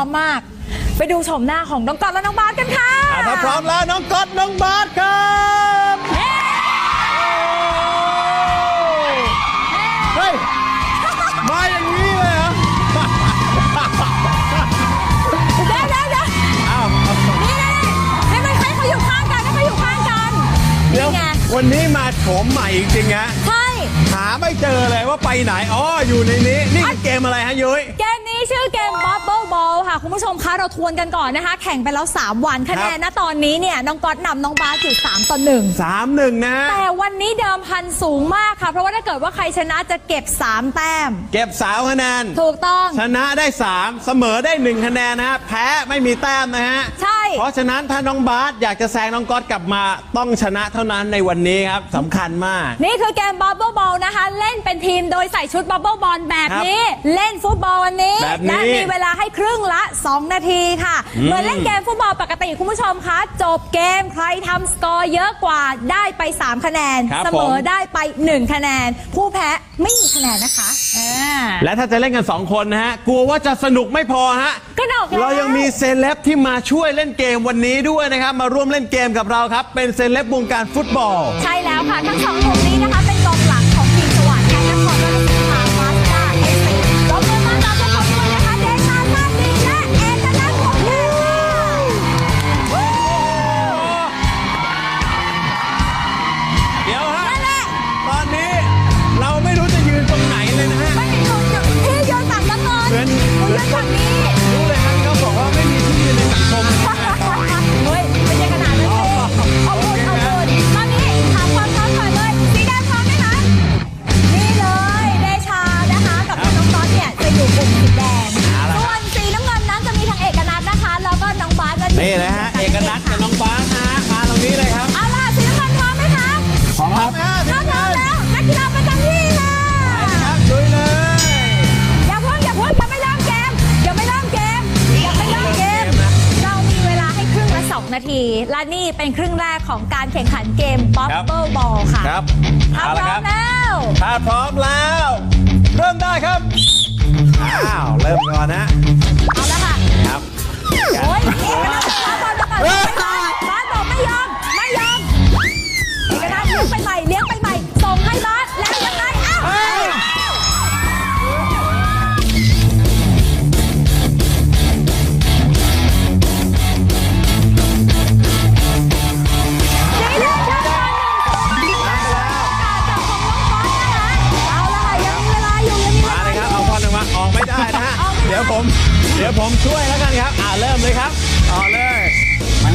ร้อมมาก ไปดูชมหน้าของน้องกอนและน้องบาสกันค่ะอะถ้าพร้อมแล้วน้องก๊อตน้องบาสครับเฮ้ยมาอย่างนี้เลยเหรอเดี๋ยวเดี๋ยวเดี๋ยวอ้าวนี่นี่ให้มันให้เขาอยู่ข้างกันให้เขาอยู่ข้างกันเดี๋ยวนี่ไงวันนี้มาโฉมใหม่จริงๆฮะใช่ หาไม่เจอเลยว่าไปไหนอ๋ออยู่ในนี้นี่คือเกมอะไรฮะยุ้ย เกม นี้ชื่อเกม Bubble Ball ค่ะ คุณผู้ชมคะเราทวนกันก่อนนะคะ แข่งไปแล้ว 3 วันคะแนนนะตอนนี้เนี่ย น้องก๊อตนำน้องบาสอยู่3ต่อ1สามหนึ่งนะ แต่วันนี้เดิมพันสูงมากค่ะ เพราะว่าถ้าเกิดว่าใครชนะจะเก็บ 3 แต้ม เก็บสาวคะแนน ถูกต้อง ชนะได้ 3 เสมอได้ 1 คะแนนนะฮะ แพ้ไม่มีแต้มนะฮะ ใช่ เพราะฉะนั้นถ้าน้องบาสอยากจะแซงน้องก๊อตกลับมาต้องชนะเท่านั้นในวันนี้ครับสำคัญมาก นี่คือเกม Bubble Ball นะคะ เล่นเป็นทีมโดยใส่ชุด Bubble Ball แบบนี้ เล่นฟุตบอลวันนี้แบบนี้ และมีเวลาให้ครึ่งละ 2 นาทีค่ะ เหมือนเล่นเกมฟุตบอลปกติคุณผู้ชมคะ จบเกมใครทำสกอร์เยอะกว่าได้ไป 3 คะแนน ครับเสมอผม ได้ไป 1 คะแนน ผู้แพ้ไม่มีคะแนนนะคะอ่า และถ้าจะเล่นกัน 2 คนนะฮะ กลัวว่าจะสนุกไม่พอฮะก็ดอกแล้ว เรายังมีเซเลบที่มาช่วยเล่นเกมวันนี้ด้วยนะครับ มาร่วมเล่นเกมกับเราครับ เป็นเซเลบวงการฟุตบอล ใช่แล้วค่ะ ทั้งสองหนุ่มนี้นะคะเป็น นี่นะฮะเอกนัทกับน้องฟ้านะฮะมาตรงนี้เลยครับเอาล่ะสีน้ำเงินพร้อมไหมคะพร้อมครับถ้าพร้อมแล้วนักกีฬาประจำที่ค่ะครับลุยเลยอย่าเพิ่งอย่าเพิ่งยังไม่เริ่มเกมยังไม่เริ่มเกมยังไม่เริ่มเกม เรามีเวลาให้ครึ่งละ2นาที และนี่เป็นครึ่งแรกของการแข่งขันเกม Bubble Ball ค่ะครับถ้าเอาพละร้อครัมบแล้วถ้าพร้อมแล้ว เริ่มได้ครับอ้าวเริ่มก่อนนะ กนัทมาบอลมาก่อนไม่ยอมบาสบอกไม่ยอม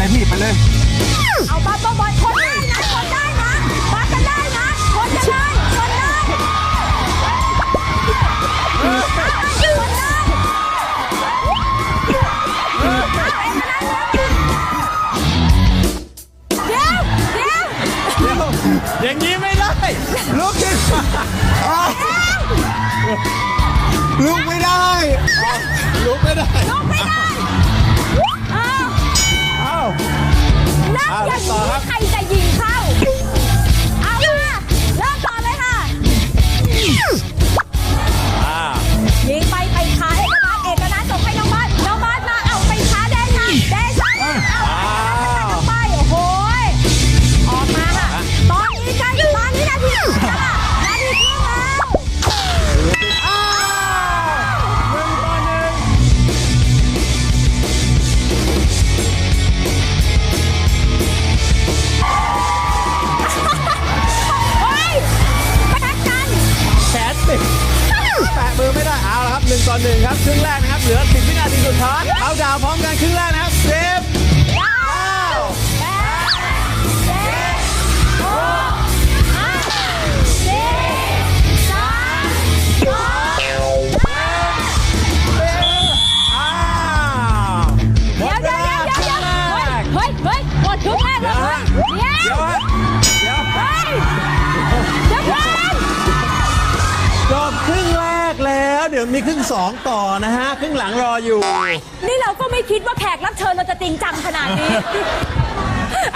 เลยพี่ไปเลย เอาบ้าบอลคนได้นะคนได้ นั่ง แล้วเดี๋ยวมีครึ่งสองต่อนะฮะครึ่งหลังรออยู่ นี่เราก็ไม่คิดว่าแขกรับเชิญเราจะจริงจังขนาดนี้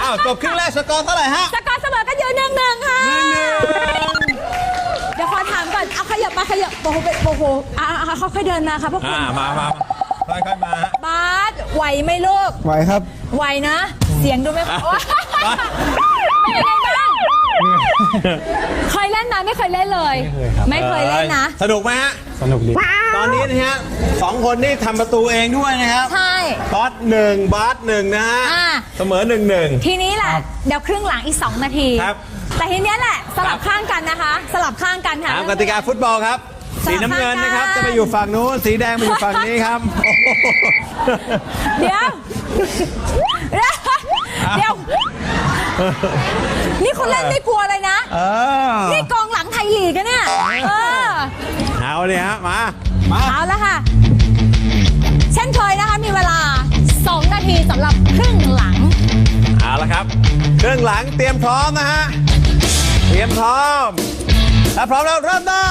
อ้าวจบครึ่งแรกสกอร์เท่าไหร่ฮะสกอร์เสมอกันอยู่หนึ่งหนึ่งค่ะหนึ่งหนึ่งเดี๋ยวขอถามก่อน เอาขยับมาขยับโอ้โหโอ้โหอ่าเขาค่อยๆเดินมาค่ะพวกคุอ่าณมามาค่อยๆมาฮะ บาสไหวไหมลูก ไหวครับ ไหวนะ เสียงดูไม่ค่อยโอ๊ยเป็นยังไงบ้าง เคยเล่นนะไม่เคยเล่นเลย ไม่เคยเล่นนะ สนุกไหมฮะ สนุกดี ตอนนี้นะฮะสองคนนี่ทำประตูเองด้วยนะครับใช่ก๊อตหนึ่งบาสหนึ่งนะฮะอ่า เสมอหนึ่งหนึ่ง ทีนี้แหละเดี๋ยวครึ่งหลังอีก 2 นาที ครับ แต่ทีเนี้ยแหละสลับข้างกันนะคะ สลับข้างกันค่ะ ตามกติกาฟุตบอลครับ สลับสีน้ำเงินนะครับ ข้างกัน จะไปอยู่ฝั่งนู้น สีแดงไปอยู่ฝั่งนี้ครับโอ้โหเดี๋ยว เดี๋ยว นี่คุณเล่นไม่กลัวเลยนะ เออนี่กองหลังไทยลีกอะเนี่ย เออ เอาเลยฮะ มา มา เอาละค่ะ เช่นเคยนะคะ มีเวลา 2 นาทีสำหรับครึ่งหลัง เอาละครับ เครื่องหลังเตรียมพร้อมนะฮะ เตรียมพร้อม ถ้าพร้อมแล้วเริ่มได้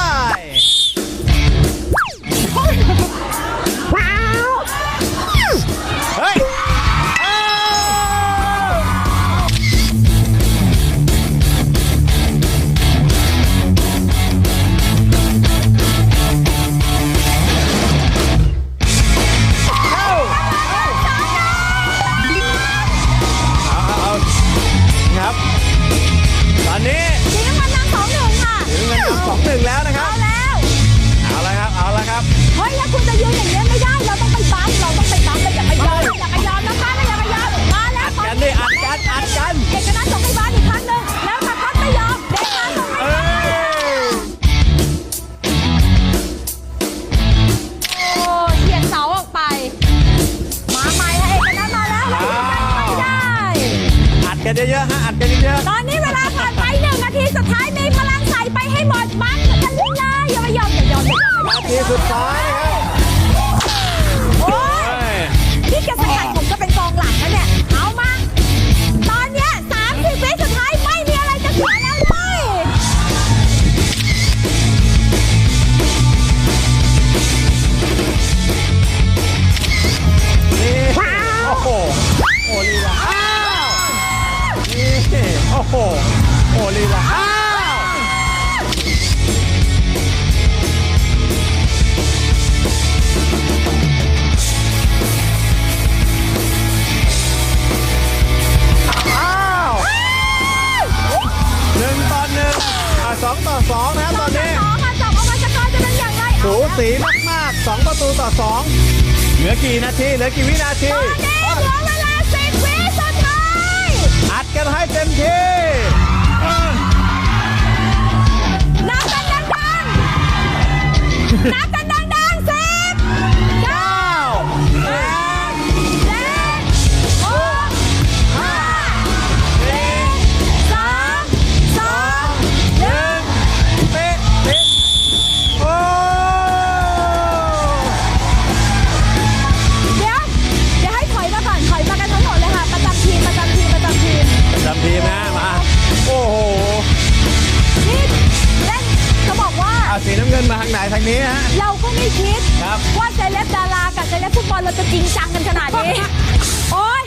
กันเยอะๆฮะอัดกันเยอะตอนนี้เวลาผ่านไปหนึ่งนาทีสุดท้ายมีพลังใส่ไปให้หมดมันจะลุ้นเลยอย่าไปยอมอย่ายอมอย่ายอม ๆนาทีสุดท้ายนะครับ มากๆสองประตูต่อสองเหลือกี่นาที เหลือกี่วินาที ตอนนี้เหลือเวลาสิบวิสุดท้ายอัดกันให้เต็มที่เออนับกันดังๆนับ เอาสีน้ำเงินมาทางไหนทางนี้ฮะ เราก็ไม่คิดครับ ว่าเซเลบดารากับเซเลบฟุตบอลเราจะจริงจังกันขนาดนี้ โอ้ย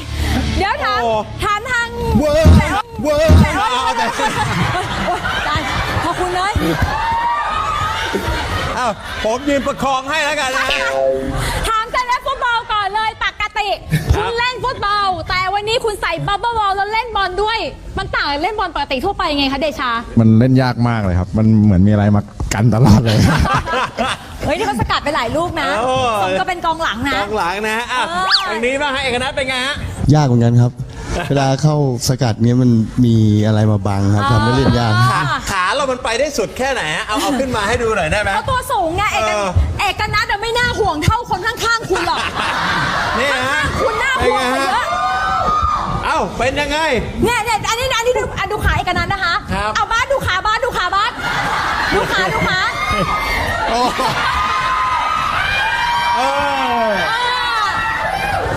เดี๋ยวถามโอ้ ถามทางเวอร์เวอร์เอาเอาแต่โอ๊ยตายขอบคุณเลยเอาผมยืนประคองให้แล้วกันนะฮะ ถามเซ ติครัคุบณเล่นฟุตบอล แต่วันนี้คุณใส่บับเบิ้ลบอลแล้วเล่นบอลด้วย มันต่างกับเล่นบอลปกติทั่วไปไงคะเดชา มันเล่นยากมากเลยครับ มันเหมือนมีอะไรมากันตลอดเลย เฮ้ยนี่เขาสกัดไปหลายลูกนะโอ้สมก็เป็นกองหลังนะ กองหลังนะฮะอะเออ ทางนี้บ้างฮะเอกนัทเป็นไงฮะ ยากเหมือนกันครับ เวลาเข้าสกัดเนี้ยมันมีอะไรมาบังครับทำให้เล่นยาก ขาขาเรามันไปได้สุดแค่ไหนฮะเอาเอาขึ้นมาให้ดูหน่อยได้ไหม เขาตัวสูงไงเอกเออ เอกนัทอะไม่น่าห่วงเท่าคนข้างๆคุณหรอกนี่ฮะคุณน่าเป็นห่วงไงกว่าฮะเยอะเอ้าเป็นยังไง เนี่ยเนี่ยอันนี้อันนี้ดูอะดูขาเอกนัทนะคะครับ เอาบ้านดูขาบ้านดูขาบ้านดูขาดูขาเอออ่า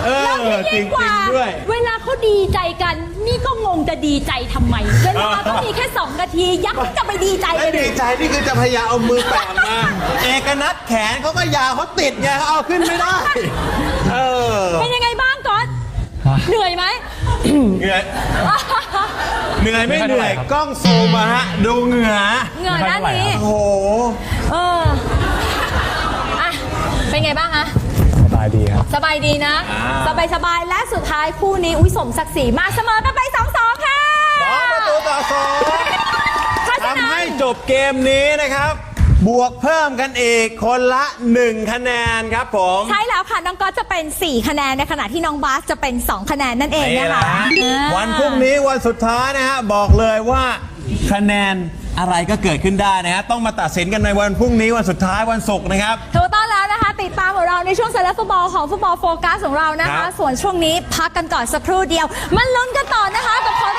เออแล้วที่จริยิ่งงกว่าๆด้วย เวลา เขาดีใจกัน นี่ก็งงจะดีใจทำไมเวลาเขามีแค่สองนาทียักษ์จะไปดีใจและกันดีดิใจนี่คือจะพยายามเอามือแปะมา เอกนัทแขนเขาก็ยาวเขาติดไงเขาเอาขึ้นไม่ได้ เออเป็นยังไงบ้างก่อนเหนื่อยไหม เหนื่อยเหนื่อยไม่เหนื่อยกล้องซูมมาฮะ ดูเหงื่อเหงื่อด้านนี้ โอ้โห เอออะเป็นไงบ้างคะสบายายดีครับ สบายดีนะอ่าสบายสบายๆและสุดท้ายคู่นี้อุ้ยสมศักดิ์ศรีมากเสมอกันไปสองสองค่ะสองประตูต่อสองเพราะฉะนั้นทำให้จบเกมนี้นะครับ บวกเพิ่มกันอีกคนละ 1 คะแนนครับผม ใช่แล้วค่ะ น้องก๊อตจะเป็น 4 คะแนนในขณะที่น้องบาสจะเป็น 2 คะแนนนั่นเองนี่นะแหคะละฮะอ่าวันพรุ่งนี้วันสุดท้ายนะฮะบอกเลยว่าคะแนนอะไรก็เกิดขึ้นได้นะฮะต้องมาตัดสินกันในวันพรุ่งนี้วันสุดท้ายวันศุกร์นะครับถูกต้องแล้วนะคะ ติดตามของเราในช่วงเซเลบฟุตบอลของฟุตบอลโฟกัสของเรานะครัคะ บ ส่วนช่วงนี้พักกันก่อนสักครู่เดียว มันลุ้นกันต่อนะคะกับคอน